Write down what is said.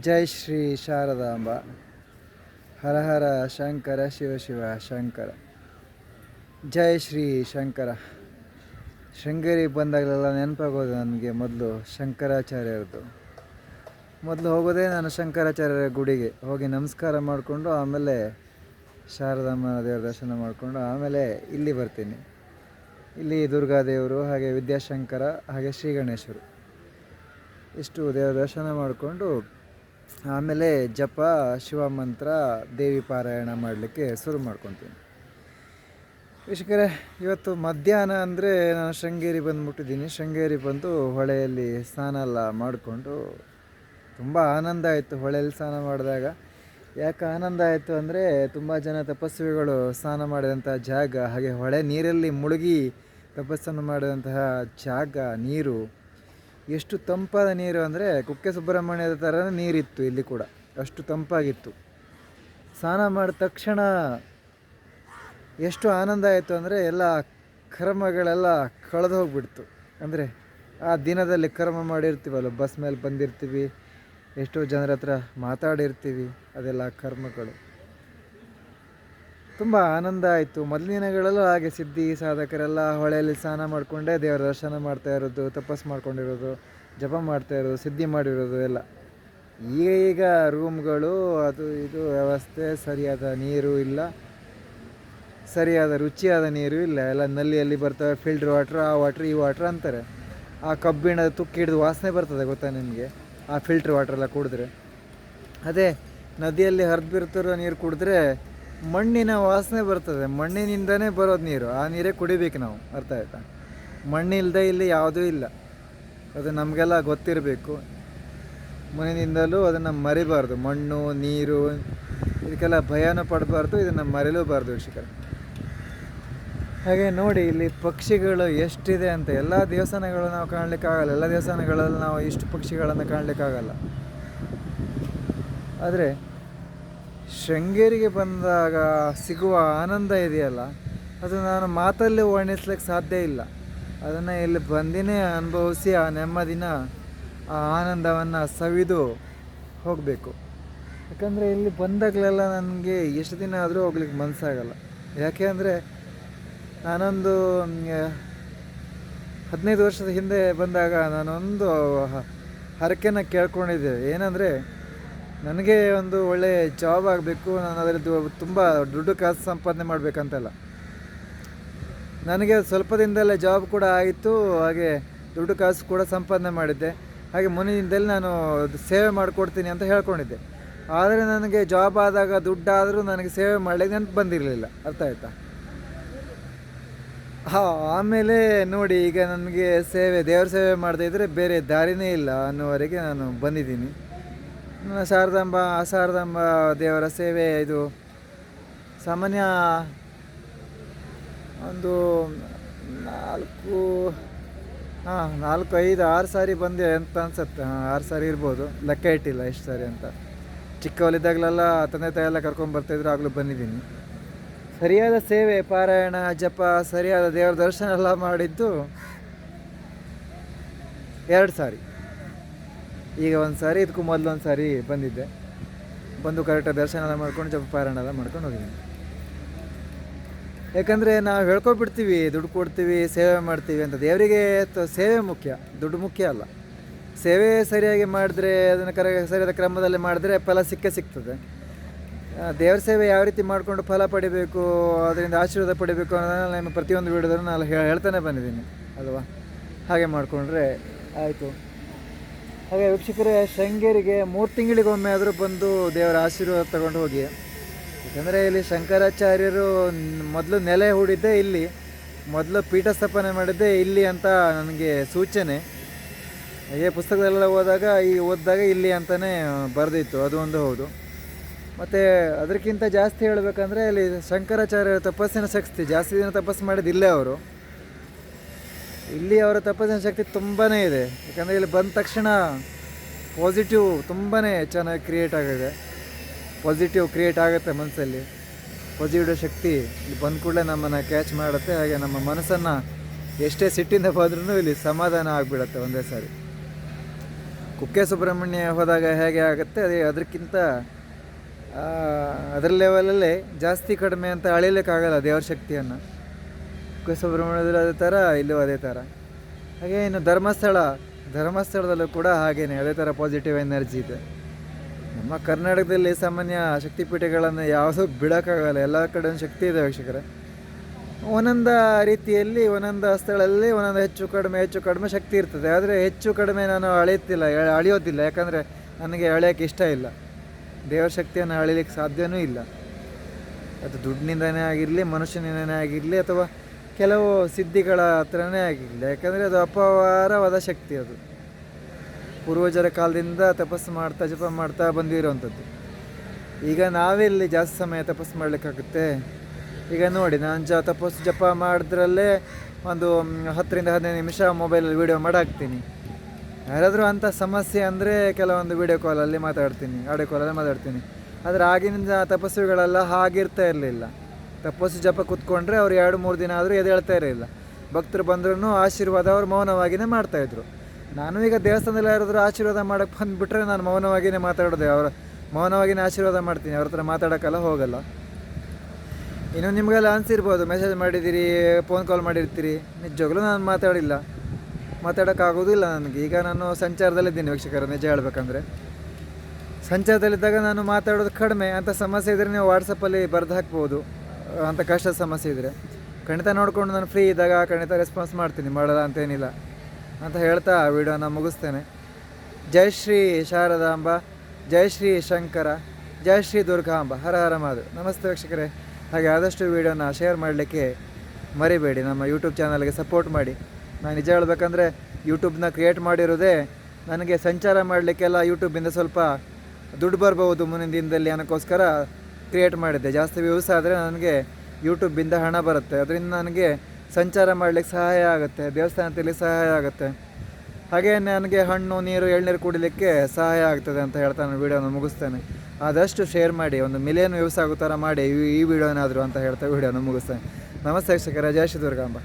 ಜೈ ಶ್ರೀ ಶಾರದಾಂಬ. ಹರ ಹರ ಶಂಕರ ಶಿವ ಶಿವ ಶಂಕರ. ಜೈ ಶ್ರೀ ಶಂಕರ. ಶೃಂಗೇರಿಗೆ ಬಂದಾಗಲೆಲ್ಲ ನೆನಪಾಗೋದು ನನಗೆ ಮೊದಲು ಶಂಕರಾಚಾರ್ಯರದು ಮೊದಲು ಹೋಗೋದೇ ನಾನು ಶಂಕರಾಚಾರ್ಯರ ಗುಡಿಗೆ. ಹೋಗಿ ನಮಸ್ಕಾರ ಮಾಡಿಕೊಂಡು ಆಮೇಲೆ ಶಾರದಾಂಬ ದೇವರ ದರ್ಶನ ಮಾಡಿಕೊಂಡು ಆಮೇಲೆ ಇಲ್ಲಿ ಬರ್ತೀನಿ. ಇಲ್ಲಿ ದುರ್ಗಾದೇವರು ಹಾಗೆ ವಿದ್ಯಾಶಂಕರ, ಹಾಗೆ ಶ್ರೀ ಗಣೇಶರು. ಇಷ್ಟು ದೇವರ ದರ್ಶನ ಮಾಡಿಕೊಂಡು ಆಮೇಲೆ ಜಪ, ಶಿವ ಮಂತ್ರ, ದೇವಿ ಪಾರಾಯಣ ಮಾಡಲಿಕ್ಕೆ ಶುರು ಮಾಡ್ಕೊತೀನಿ. ವೀಕ್ಷಕರೇ, ಇವತ್ತು ಮಧ್ಯಾಹ್ನ ಅಂದರೆ ನಾನು ಶೃಂಗೇರಿ ಬಂದುಬಿಟ್ಟಿದ್ದೀನಿ. ಶೃಂಗೇರಿ ಬಂದು ಹೊಳೆಯಲ್ಲಿ ಸ್ನಾನ ಎಲ್ಲ ಮಾಡಿಕೊಂಡು ತುಂಬ ಆನಂದ ಆಯಿತು ಹೊಳೆಯಲ್ಲಿ ಸ್ನಾನ ಮಾಡಿದಾಗ. ಯಾಕೆ ಆನಂದ ಆಯಿತು ಅಂದರೆ ತುಂಬ ಜನ ತಪಸ್ವಿಗಳು ಸ್ನಾನ ಮಾಡಿದಂಥ ಜಾಗ, ಹಾಗೆ ಹೊಳೆ ನೀರಲ್ಲಿ ಮುಳುಗಿ ತಪಸ್ಸನ್ನು ಮಾಡಿದಂತಹ ಜಾಗ, ನೀರು. ಎಷ್ಟು ತಂಪಾದ ನೀರು ಅಂದರೆ ಕುಕ್ಕೆ ಸುಬ್ರಹ್ಮಣ್ಯದ ಥರನೇ ನೀರಿತ್ತು ಇಲ್ಲಿ ಕೂಡ. ಅಷ್ಟು ತಂಪಾಗಿತ್ತು. ಸ್ನಾನ ಮಾಡಿದ ತಕ್ಷಣ ಎಷ್ಟು ಆನಂದ ಆಯಿತು ಅಂದರೆ ಎಲ್ಲ ಕರ್ಮಗಳೆಲ್ಲ ಕಳೆದು ಹೋಗ್ಬಿಡ್ತು. ಅಂದರೆ ಆ ದಿನದಲ್ಲಿ ಕರ್ಮ ಮಾಡಿರ್ತೀವಲ್ಲ, ಬಸ್ ಮೇಲೆ ಬಂದಿರ್ತೀವಿ, ಎಷ್ಟೋ ಜನರ ಹತ್ರ ಮಾತಾಡಿರ್ತೀವಿ, ಅದೆಲ್ಲ ಕರ್ಮಗಳು. ತುಂಬ ಆನಂದ ಆಯಿತು. ಮೊದಲ ದಿನಗಳಲ್ಲೂ ಹಾಗೆ ಸಿದ್ಧಿ, ಸಾಧಕರೆಲ್ಲ ಹೊಳೆಯಲ್ಲಿ ಸ್ನಾನ ಮಾಡಿಕೊಂಡೇ ದೇವರ ದರ್ಶನ ಮಾಡ್ತಾ ಇರೋದು, ತಪಸ್ ಮಾಡ್ಕೊಂಡಿರೋದು, ಜಪ ಮಾಡ್ತಾ ಇರೋದು, ಸಿದ್ಧಿ ಮಾಡಿರೋದು ಎಲ್ಲ. ಈಗ ಈಗ ರೂಮ್ಗಳು, ಅದು ಇದು ವ್ಯವಸ್ಥೆ ಸರಿಯಾದ ನೀರು ಇಲ್ಲ. ಸರಿಯಾದ ರುಚಿಯಾದ ನೀರು ಇಲ್ಲ. ಎಲ್ಲ ನಲ್ಲಿಯಲ್ಲಿ ಬರ್ತವೆ ಫಿಲ್ಟ್ರ್ ವಾಟ್ರ್ ಆ ವಾಟ್ರ್ ಈ ವಾಟ್ರ್ ಅಂತಾರೆ. ಆ ಕಬ್ಬಿಣದ ತುಕ್ಕಿ ಹಿಡಿದು ವಾಸನೆ ಬರ್ತದೆ ಗೊತ್ತಾ ನಿಮಗೆ? ಆ ಫಿಲ್ಟ್ರ್ ವಾಟ್ರೆಲ್ಲ ಕುಡಿದ್ರೆ. ಅದೇ, ನದಿಯಲ್ಲಿ ಹರಿದು ನೀರು ಕುಡಿದ್ರೆ ಮಣ್ಣಿನ ವಾಸನೆ ಬರ್ತದೆ. ಮಣ್ಣಿನಿಂದನೇ ಬರೋದು ನೀರು. ಆ ನೀರೇ ಕುಡಿಬೇಕು ನಾವು. ಅರ್ಥ ಆಯ್ತಾ? ಮಣ್ಣಿಲ್ಲದೆ ಇಲ್ಲಿ ಯಾವುದೂ ಇಲ್ಲ. ಅದು ನಮಗೆಲ್ಲ ಗೊತ್ತಿರಬೇಕು. ಮಣ್ಣಿನಿಂದಲೂ ಅದನ್ನು ಮರಿಬಾರ್ದು. ಮಣ್ಣು, ನೀರು, ಇದಕ್ಕೆಲ್ಲ ಭಯನೂ ಪಡಬಾರ್ದು. ಇದನ್ನು ಮರಿಲೂಬಾರ್ದು ವೀಕ್ಷಕರೇ. ಹಾಗೆ ನೋಡಿ, ಇಲ್ಲಿ ಪಕ್ಷಿಗಳು ಎಷ್ಟಿದೆ ಅಂತ. ಎಲ್ಲ ದೇವಸ್ಥಾನಗಳು ನಾವು ಕಾಣಲಿಕ್ಕಾಗಲ್ಲ. ಎಲ್ಲ ದೇವಸ್ಥಾನಗಳಲ್ಲಿ ನಾವು ಇಷ್ಟು ಪಕ್ಷಿಗಳನ್ನು ಕಾಣಲಿಕ್ಕಾಗಲ್ಲ. ಆದರೆ ಶೃಂಗೇರಿಗೆ ಬಂದಾಗ ಸಿಗುವ ಆನಂದ ಇದೆಯಲ್ಲ, ಅದು ನಾನು ಮಾತಲ್ಲಿ ವರ್ಣಿಸ್ಲಿಕ್ಕೆ ಸಾಧ್ಯ ಇಲ್ಲ. ಅದನ್ನು ಇಲ್ಲಿ ಬಂದಿನೇ ಅನುಭವಿಸಿ ಆ ನೆಮ್ಮದಿನ, ಆ ಆನಂದವನ್ನು ಸವಿದು ಹೋಗಬೇಕು. ಯಾಕಂದರೆ ಇಲ್ಲಿ ಬಂದಾಗಲೆಲ್ಲ ನನಗೆ ಎಷ್ಟು ದಿನ ಆದರೂ ಹೋಗ್ಲಿಕ್ಕೆ ಮನಸ್ಸಾಗಲ್ಲ ಯಾಕೆ ಅಂದರೆ ನಾನೊಂದು ಹದಿನೈದು ವರ್ಷದ ಹಿಂದೆ ಬಂದಾಗ ನಾನೊಂದು ಹರಕೆನ ಕೇಳ್ಕೊಂಡಿದ್ದೆ. ಏನಂದರೆ ನನಗೆ ಒಂದು ಒಳ್ಳೆ ಜಾಬ್ ಆಗಬೇಕು, ನಾನು ಅದರದ್ದು ತುಂಬ ದುಡ್ಡು ಕಾಸು ಸಂಪಾದನೆ ಮಾಡಬೇಕಂತಲ್ಲ. ನನಗೆ ಸ್ವಲ್ಪ ದಿನದಲ್ಲೇ ಜಾಬ್ ಕೂಡ ಆಯಿತು, ಹಾಗೆ ದುಡ್ಡು ಕಾಸು ಕೂಡ ಸಂಪಾದನೆ ಮಾಡಿದ್ದೆ. ಹಾಗೆ ಮುಂದಿನ ದಿನದಲ್ಲಿ ನಾನು ಸೇವೆ ಮಾಡಿಕೊಡ್ತೀನಿ ಅಂತ ಹೇಳ್ಕೊಂಡಿದ್ದೆ. ಆದರೆ ನನಗೆ ಜಾಬ್ ಆದಾಗ ದುಡ್ಡಾದರೂ ನನಗೆ ಸೇವೆ ಮಾಡಲಿಕ್ಕೆ ನೆನಪು ಬಂದಿರಲಿಲ್ಲ. ಅರ್ಥ ಆಯ್ತಾ? ಹಾಂ, ಆಮೇಲೆ ನೋಡಿ, ಈಗ ನನಗೆ ಸೇವೆ, ದೇವ್ರ ಸೇವೆ ಮಾಡದೇ ಇದ್ದರೆ ಬೇರೆ ದಾರಿನೇ ಇಲ್ಲ ಅನ್ನೋವರೆಗೆ ನಾನು ಬಂದಿದ್ದೀನಿ. ಶಾರದಾಂಬ ಶಾರದಾಂಬ ದೇವರ ಸೇವೆ ಇದು ಸಾಮಾನ್ಯ ಒಂದು ನಾಲ್ಕು, ಹಾಂ, ನಾಲ್ಕು, ಐದು, ಆರು ಸಾರಿ ಬಂದೆ ಅಂತ ಅನ್ಸುತ್ತೆ. ಹಾಂ, ಆರು ಸಾರಿ ಇರ್ಬೋದು. ಲೆಕ್ಕ ಇಟ್ಟಿಲ್ಲ ಎಷ್ಟು ಸಾರಿ ಅಂತ. ಚಿಕ್ಕವಳಿದ್ದಾಗಲೆಲ್ಲ ತಂದೆ ತಾಯೆಲ್ಲ ಕರ್ಕೊಂಬರ್ತಾಯಿದ್ರು ಆಗಲೂ ಬಂದಿದ್ದೀನಿ. ಸರಿಯಾದ ಸೇವೆ, ಪಾರಾಯಣ, ಜಪ, ಸರಿಯಾದ ದೇವರ ದರ್ಶನ ಎಲ್ಲ ಮಾಡಿದ್ದು ಎರಡು ಸಾರಿ. ಈಗ ಒಂದು ಸಾರಿ ಇದಕ್ಕೂ ಮೊದಲು ಒಂದು ಸಾರಿ ಬಂದಿದ್ದೆ. ಬಂದು ಕರೆಕ್ಟಾಗಿ ದರ್ಶನ ಎಲ್ಲ ಮಾಡ್ಕೊಂಡು ಜಪ ಪಾರಾಯಣ ಎಲ್ಲ ಮಾಡ್ಕೊಂಡು ಹೋಗಿದ್ದೀನಿ. ಯಾಕಂದರೆ ನಾವು ಹೇಳ್ಕೊಬಿಡ್ತೀವಿ, ದುಡ್ಡು ಕೊಡ್ತೀವಿ, ಸೇವೆ ಮಾಡ್ತೀವಿ ಅಂತ. ದೇವರಿಗೆ ಸೇವೆ ಮುಖ್ಯ. ದುಡ್ಡು ಮುಖ್ಯ ಅಲ್ಲ. ಸೇವೆ ಸರಿಯಾಗಿ ಮಾಡಿದ್ರೆ, ಅದನ್ನು ಕರೆ, ಸರಿಯಾದ ಕ್ರಮದಲ್ಲಿ ಮಾಡಿದ್ರೆ ಫಲ ಸಿಕ್ಕೇ ಸಿಗ್ತದೆ. ದೇವ್ರ ಸೇವೆ ಯಾವ ರೀತಿ ಮಾಡಿಕೊಂಡು ಫಲ ಪಡಿಬೇಕು, ಅದರಿಂದ ಆಶೀರ್ವಾದ ಪಡಿಬೇಕು ಅನ್ನೋದನ್ನ ನಾನು ಪ್ರತಿಯೊಂದು ವಿಡಿಯೋದನ್ನು ನಾನು ಹೇಳ್ತಾನೆ ಬಂದಿದ್ದೀನಿ. ಅಲ್ವಾ? ಹಾಗೆ ಮಾಡಿಕೊಂಡ್ರೆ ಆಯಿತು. ಹಾಗೆ ವೀಕ್ಷಕರೇ, ಶೃಂಗೇರಿಗೆ ಮೂರು ತಿಂಗಳಿಗೊಮ್ಮೆ ಆದರೂ ಬಂದು ದೇವರ ಆಶೀರ್ವಾದ ತಗೊಂಡು ಹೋಗಿ. ಯಾಕಂದರೆ ಇಲ್ಲಿ ಶಂಕರಾಚಾರ್ಯರು ಮೊದಲು ನೆಲೆ ಹೂಡಿದ್ದೆ ಇಲ್ಲಿ, ಮೊದಲು ಪೀಠ ಸ್ಥಾಪನೆ ಮಾಡಿದ್ದೆ ಇಲ್ಲಿ ಅಂತ ನನಗೆ ಸೂಚನೆ. ಹಾಗೆ ಪುಸ್ತಕದಲ್ಲೆಲ್ಲ ಓದಾಗ, ಈ ಓದಿದಾಗ ಇಲ್ಲಿ ಅಂತಲೇ ಬರೆದಿತ್ತು, ಅದು ಒಂದು ಹೌದು. ಮತ್ತು ಅದಕ್ಕಿಂತ ಜಾಸ್ತಿ ಹೇಳಬೇಕಂದ್ರೆ ಇಲ್ಲಿ ಶಂಕರಾಚಾರ್ಯರ ತಪಸ್ಸಿನ ಶಕ್ತಿ, ಜಾಸ್ತಿ ದಿನ ತಪಸ್ಸು ಮಾಡಿದ್ದು ಇಲ್ಲೇ ಅವರು. ಇಲ್ಲಿ ಅವರ ತಪಸ್ಸಿನ ಶಕ್ತಿ ತುಂಬಾ ಇದೆ. ಯಾಕಂದರೆ ಇಲ್ಲಿ ಬಂದ ತಕ್ಷಣ ಪಾಸಿಟಿವ್ ತುಂಬಾ ಚೆನ್ನಾಗಿ ಕ್ರಿಯೇಟ್ ಆಗಿದೆ. ಪಾಸಿಟಿವ್ ಕ್ರಿಯೇಟ್ ಆಗುತ್ತೆ ಮನಸ್ಸಲ್ಲಿ. ಪಾಸಿಟಿವ್ ಶಕ್ತಿ ಇಲ್ಲಿ ಬಂದ ಕೂಡಲೇ ನಮ್ಮನ್ನು ಕ್ಯಾಚ್ ಮಾಡುತ್ತೆ. ಹಾಗೆ ನಮ್ಮ ಮನಸ್ಸನ್ನು ಎಷ್ಟೇ ಸಿಟ್ಟಿಂದ ಬಂದ್ರೂ ಇಲ್ಲಿ ಸಮಾಧಾನ ಆಗಿಬಿಡುತ್ತೆ ಒಂದೇ ಸಾರಿ. ಕುಕ್ಕೆ ಸುಬ್ರಹ್ಮಣ್ಯ ಹೋದಾಗ ಹೇಗೆ ಆಗುತ್ತೆ? ಅದೇ ಅದಕ್ಕಿಂತ ಅದರ ಲೆವೆಲಲ್ಲೇ ಜಾಸ್ತಿ ಕಡಿಮೆ ಅಂತ ಅಳಿಲಿಕ್ಕಾಗಲ್ಲ ದೇವ್ರ ಶಕ್ತಿಯನ್ನು. ಕುಕ್ಕೆ ಸುಬ್ರಹ್ಮಣ್ಯದಲ್ಲಿ ಅದೇ ಥರ, ಇಲ್ಲೂ ಅದೇ ಥರ. ಹಾಗೆ ಇನ್ನು ಧರ್ಮಸ್ಥಳ, ಧರ್ಮಸ್ಥಳದಲ್ಲೂ ಕೂಡ ಹಾಗೇನೆ, ಅದೇ ಥರ ಪಾಸಿಟಿವ್ ಎನರ್ಜಿ ಇದೆ. ನಮ್ಮ ಕರ್ನಾಟಕದಲ್ಲಿ ಸಾಮಾನ್ಯ ಶಕ್ತಿಪೀಠಗಳನ್ನು ಯಾವುದೂ ಬಿಡೋಕ್ಕಾಗಲ್ಲ, ಎಲ್ಲ ಕಡೆ ಶಕ್ತಿ ಇದೆ ವೀಕ್ಷಕರೇ. ಒಂದೊಂದು ರೀತಿಯಲ್ಲಿ, ಒಂದೊಂದು ಸ್ಥಳದಲ್ಲಿ ಒಂದೊಂದು ಹೆಚ್ಚು ಕಡಿಮೆ ಹೆಚ್ಚು ಕಡಿಮೆ ಶಕ್ತಿ ಇರ್ತದೆ. ಆದರೆ ಹೆಚ್ಚು ಕಡಿಮೆ ನಾನು ಅಳೆಯುತ್ತಿಲ್ಲ, ಅಳೆಯೋದಿಲ್ಲ. ಯಾಕಂದರೆ ನನಗೆ ಅಳೆಯೋಕ್ಕೆ ಇಷ್ಟ ಇಲ್ಲ. ದೇವರ ಶಕ್ತಿಯನ್ನು ಅಳಿಲಿಕ್ಕೆ ಸಾಧ್ಯವೂ ಇಲ್ಲ. ಅದು ದುಡ್ಡಿನಿಂದನೇ ಆಗಿರಲಿ, ಮನುಷ್ಯನಿಂದನೇ ಆಗಿರಲಿ, ಅಥವಾ ಕೆಲವು ಸಿದ್ಧಿಗಳ ಹತ್ರನೇ ಆಗಿಲ್ಲ ಯಾಕಂದರೆ ಅದು ಅಪಾರವಾದ ಶಕ್ತಿ ಅದು. ಪೂರ್ವಜರ ಕಾಲದಿಂದ ತಪಸ್ಸು ಮಾಡ್ತಾ, ಜಪ ಮಾಡ್ತಾ ಬಂದಿರೋವಂಥದ್ದು. ಈಗ ನಾವೆಲ್ಲಿ ಜಾಸ್ತಿ ಸಮಯ ತಪಸ್ಸು ಮಾಡಲಿಕ್ಕಾಗುತ್ತೆ? ಈಗ ನೋಡಿ, ನಾನು ಜ ತಪಸ್ಸು, ಜಪ ಮಾಡಿದ್ರಲ್ಲೇ ಒಂದು ಹತ್ತರಿಂದ ಹದಿನೈದು ನಿಮಿಷ ಮೊಬೈಲಲ್ಲಿ ವೀಡಿಯೋ ಮಾಡಾಕ್ತೀನಿ. ಯಾರಾದರೂ ಅಂಥ ಸಮಸ್ಯೆ ಅಂದರೆ ಕೆಲವೊಂದು ವೀಡಿಯೋ ಕಾಲಲ್ಲಿ ಮಾತಾಡ್ತೀನಿ, ಆಡಿಯೋ ಕಾಲಲ್ಲಿ ಮಾತಾಡ್ತೀನಿ. ಆದರೆ ಆಗಿನಿಂದ ತಪಸ್ಸುಗಳೆಲ್ಲ ಹಾಗಿರ್ತಾ ಇರಲಿಲ್ಲ. ತಪಸ್ಸು ಜಪ ಕೂತ್ಕೊಂಡ್ರೆ ಅವ್ರು ಎರಡು ಮೂರು ದಿನ ಆದರೂ ಎದ್ದೇಳ್ತಾ ಇರಲಿಲ್ಲ. ಭಕ್ತರು ಬಂದ್ರೂ ಆಶೀರ್ವಾದ ಅವ್ರು ಮೌನವಾಗಿಯೇ ಮಾಡ್ತಾಯಿದ್ರು ನಾನು ಈಗ ದೇವಸ್ಥಾನದಲ್ಲಿ ಯಾರಾದರೂ ಆಶೀರ್ವಾದ ಮಾಡೋಕ್ಕೆ ಬಂದುಬಿಟ್ರೆ ನಾನು ಮೌನವಾಗಿಯೇ ಮಾತಾಡೋದೆ. ಅವರ ಮೌನವಾಗಿಯೇ ಆಶೀರ್ವಾದ ಮಾಡ್ತೀನಿ. ಅವ್ರ ಹತ್ರ ಮಾತಾಡೋಕ್ಕೆಲ್ಲ ಹೋಗಲ್ಲ. ಇನ್ನು ನಿಮಗೆಲ್ಲ ಅನಿಸಿರ್ಬೋದು ಮೆಸೇಜ್ ಮಾಡಿದ್ದೀರಿ ಫೋನ್ ಕಾಲ್ ಮಾಡಿರ್ತೀರಿ. ನಿಜವಾಗ್ಲೂ ನಾನು ಮಾತಾಡಿಲ್ಲ. ಮಾತಾಡೋಕ್ಕಾಗೋದಿಲ್ಲ ನನಗೆ. ಈಗ ನಾನು ಸಂಚಾರದಲ್ಲಿದ್ದೀನಿ ವೀಕ್ಷಕರ, ನಿಜ ಹೇಳ್ಬೇಕಂದ್ರೆ. ಸಂಚಾರದಲ್ಲಿದ್ದಾಗ ನಾನು ಮಾತಾಡೋದು ಕಡಿಮೆ. ಅಂತ ಸಮಸ್ಯೆ ಇದ್ದರೆ ನೀವು ವಾಟ್ಸಪ್ಪಲ್ಲಿ ಬರೆದು ಹಾಕ್ಬೋದು. ಅಂಥ ಕಷ್ಟದ ಸಮಸ್ಯೆ ಇದ್ದರೆ ಖಂಡಿತ ನೋಡಿಕೊಂಡು ನಾನು ಫ್ರೀ ಇದ್ದಾಗ ಖಂಡಿತ ರೆಸ್ಪಾನ್ಸ್ ಮಾಡ್ತೀನಿ, ಮಾಡಲ್ಲ ಅಂತೇನಿಲ್ಲ ಅಂತ ಹೇಳ್ತಾ ಆ ವಿಡಿಯೋನ ಮುಗಿಸ್ತೇನೆ. ಜೈ ಶ್ರೀ ಶಾರದಾಂಬ, ಜೈ ಶ್ರೀ ಶಂಕರ, ಜೈ ಶ್ರೀ ದುರ್ಗಾಂಬ, ಹರ ಹರ ಮಾದು ನಮಸ್ತೆ ವೀಕ್ಷಕರೇ. ಹಾಗೆ ಆದಷ್ಟು ವೀಡಿಯೋನ ಶೇರ್ ಮಾಡಲಿಕ್ಕೆ ಮರಿಬೇಡಿ, ನಮ್ಮ ಯೂಟ್ಯೂಬ್ ಚಾನಲ್ಗೆ ಸಪೋರ್ಟ್ ಮಾಡಿ. ನಾನು ನಿಜ ಹೇಳಬೇಕಂದ್ರೆ ಯೂಟ್ಯೂಬ್ನ ಕ್ರಿಯೇಟ್ ಮಾಡಿರೋದೇ ನನಗೆ ಸಂಚಾರ ಮಾಡಲಿಕ್ಕೆಲ್ಲ ಯೂಟ್ಯೂಬಿಂದ ಸ್ವಲ್ಪ ದುಡ್ಡು ಬರ್ಬೋದು ಮುಂದಿನ ದಿನದಲ್ಲಿ ಅನ್ನೋಕ್ಕೋಸ್ಕರ ಕ್ರಿಯೇಟ್ ಮಾಡಿದ್ದೆ. ಜಾಸ್ತಿ ವ್ಯೂಸ್ ಆದರೆ ನನಗೆ ಯೂಟ್ಯೂಬಿಂದ ಹಣ ಬರುತ್ತೆ. ಅದರಿಂದ ನನಗೆ ಸಂಚಾರ ಮಾಡಲಿಕ್ಕೆ ಸಹಾಯ ಆಗುತ್ತೆ. ದೇವಸ್ಥಾನದಲ್ಲಿ ಸಹಾಯ ಆಗುತ್ತೆ. ಹಾಗೆ ನನಗೆ ಹಣ್ಣು, ನೀರು, ಎಳ್ನೀರು ಕುಡಿಲಿಕ್ಕೆ ಸಹಾಯ ಆಗ್ತದೆ ಅಂತ ಹೇಳ್ತಾ ನಾನು ವೀಡಿಯೋನ ಮುಗಿಸ್ತೇನೆ. ಆದಷ್ಟು ಶೇರ್ ಮಾಡಿ. ಒಂದು ಮಿಲಿಯನ್ ವ್ಯೂಸ್ ಆಗೋ ಥರ ಮಾಡಿ. ಈ ವಿಡಿಯೋನಾದರೂ ಅಂತ ಹೇಳ್ತಾ ವೀಡಿಯೋನ ಮುಗಿಸ್ತೇನೆ. ನಮಸ್ತೆ ಶಿಕ್ಷಕರ ಜಯ ಶ್ರೀ ದುರ್ಗಾಂಬ.